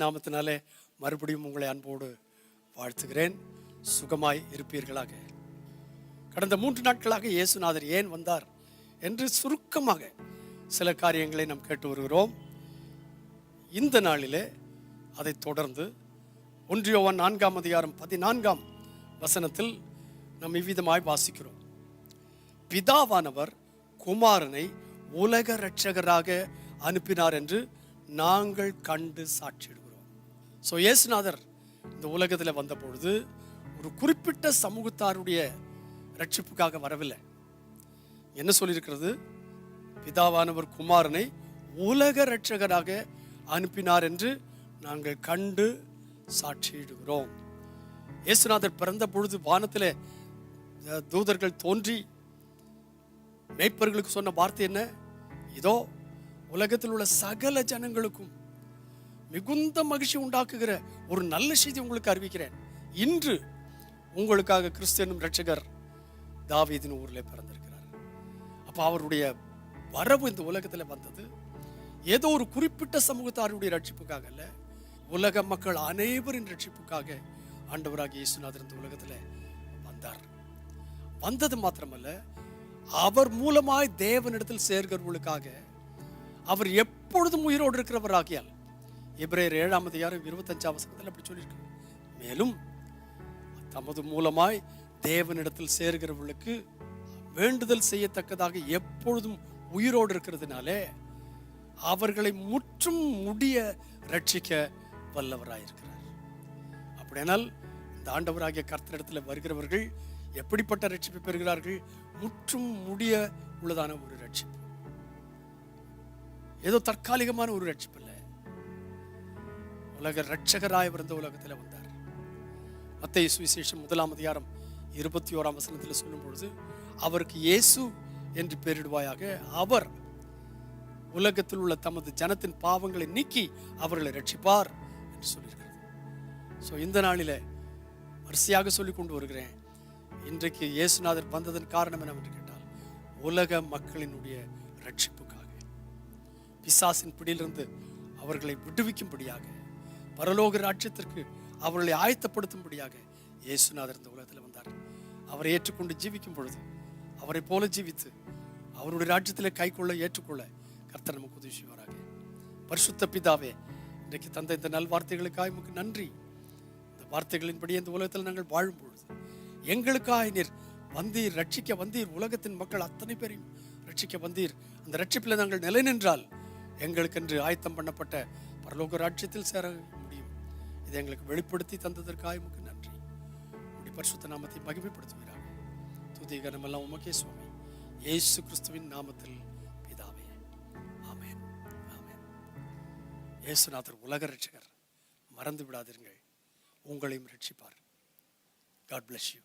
நாமத்தினாலே மறுபடியும் உங்களை அன்போடு வாழ்த்துகிறேன். சுகமாய் இருப்பீர்களாக. கடந்த மூன்று நாட்களாக இயேசுநாதர் ஏன் வந்தார் என்று சுருக்கமாக சில காரியங்களை நாம் கேட்டு வருகிறோம். இந்த நாளிலே அதை தொடர்ந்து ஒன்றியோவன் நான்காம் அதிகாரம் பதினான்காம் வசனத்தில் நாம் இவ்விதமாய் வாசிக்கிறோம். பிதாவானவர் குமாரனை உலக இரட்சகராக அனுப்பினார் என்று நாங்கள் கண்டு சாட்சியிடுகிறோம் ஸோ இயேசுநாதர் இந்த உலகத்தில் வந்த பொழுது ஒரு குறிப்பிட்ட சமூகத்தாருடைய ரட்சிப்புக்காக வரவில்லை. என்ன சொல்லியிருக்கிறது? பிதாவானவர் குமாரனை உலக ரட்சகராக அனுப்பினார் என்று நாங்கள் கண்டு சாட்சியிடுகிறோம். இயேசுநாதர் பிறந்த பொழுது வானத்தில் தூதர்கள் தோன்றி மேய்ப்பர்களுக்கு சொன்ன வார்த்தை என்ன? இதோ உலகத்தில் உள்ள சகல ஜனங்களுக்கும் மிகுந்த மகிழ்ச்சி உண்டாக்குகிற ஒரு நல்ல செய்தி உங்களுக்கு அறிவிக்கிறேன். இன்று உங்களுக்காக கிறிஸ்து ரட்சகர் தாவீதின் ஊரில் பிறந்திருக்கிறார். அப்ப அவருடைய வரவு இந்த உலகத்தில் வந்தது. ஏதோ ஒரு குறிப்பிட்ட சமூகத்தாருடைய ரட்சிப்புக்காக அல்ல உலக மக்கள் அனைவரின் ரட்சிப்புக்காக ஆண்டவராக இயேசுநாதர் இந்த உலகத்தில் வந்தார். வந்தது மாத்திரமல்ல அவர் மூலமாய் தேவனிடத்தில் சேர்கிறவர்களுக்காக அவர் எப்பொழுதும் உயிரோடு இருக்கிறவராகியால் எபிரேயர் ஏழாம் அதிகாரம் இருபத்தஞ்சாம் வசனத்தில் அப்படி சொல்லியிருக்கு. மேலும் தமது மூலமாய் தேவனிடத்தில் சேர்கிறவர்களுக்கு வேண்டுதல் செய்யத்தக்கதாக எப்பொழுதும் உயிரோடு இருக்கிறதுனாலே அவர்களை முற்றும் முடிய ரட்சிக்க வல்லவராயிருக்கிறார் அப்படியானால் இந்த ஆண்டவராகிய கர்த்தரிடத்தில் வருகிறவர்கள் எப்படிப்பட்ட ரட்சிப்பை பெறுகிறார்கள்? முற்றும் முடிய உள்ளதான ஒரு ரட்சிப்பு ஏதோ தற்காலிகமான ஒரு ரட்சிப்பு இல்லை. உலக ரட்சகராய் இருந்த உலகத்தில் வந்தார். மத்திய சுவிசேஷம் முதலாம் அதிகாரம் இருபத்தி ஓராம் வசனத்தில் சொல்லும் பொழுது அவருக்கு இயேசு என்று பெயரிடுவாயாக அவர் உலகத்தில் உள்ள தமது ஜனத்தின் பாவங்களை நீக்கி அவர்களை ரட்சிப்பார் என்று சொல்லியிருக்கிறது. ஸோ இந்த நாளில் வரிசையாக சொல்லி கொண்டு வருகிறேன். இன்றைக்கு இயேசுநாதர் வந்ததன் காரணம் என்னவென்று கேட்டால் உலக மக்களினுடைய ரட்சிப்புக்காக பிசாசின் பிடியிலிருந்து அவர்களை விடுவிக்கும்படியாக. பரலோக ராட்சியத்திற்கு அவர்களை ஆயத்தப்படுத்தும்படியாக இயேசுநாதர் இந்த உலகத்தில் வந்தார். அவரை ஏற்றுக்கொண்டு ஜீவிக்கும் பொழுது அவரை போல ஜீவித்து அவருடைய ராஜ்யத்திலே கைக்கொள்ள ஏற்றுக்கொள்ள கர்த்தர் நமக்கு உதவி செய்வாராக. பரிசுத்த பிதாவே இன்றைக்கு தந்த இந்த நல்வார்த்தைகளுக்காக உமக்கு நன்றி. இந்த வார்த்தைகளின்படி இந்த உலகத்தில் நாங்கள் வாழும் பொழுது எங்களுக்காக நீர் வந்தீர் ரட்சிக்க வந்தீர் உலகத்தின் மக்கள் அத்தனை பேரையும் ரட்சிக்க வந்தீர். அந்த ரட்சிப்பில் நாங்கள் நிலை நின்றால் எங்களுக்கென்று ஆயத்தம் பண்ணப்பட்ட பரலோக ராட்சியத்தில் சேர இதை எங்களுக்கு வெளிப்படுத்தி தந்ததற்காக உமக்கு நன்றி. உடைய பரிசுத்த நாமத்தை மகிமைப்படுத்துகிறார் துதி கனமெல்லாம் உமக்கே சுவாமி. இயேசு கிறிஸ்துவின் நாமத்தில் பிதாவே. ஆமேன். ஆமேன். இயேசுநாதர் உலக ரட்சகர் மறந்து விடாதீர்கள். உங்களையும் ரட்சிப்பார் காட் பிளஸ் யூ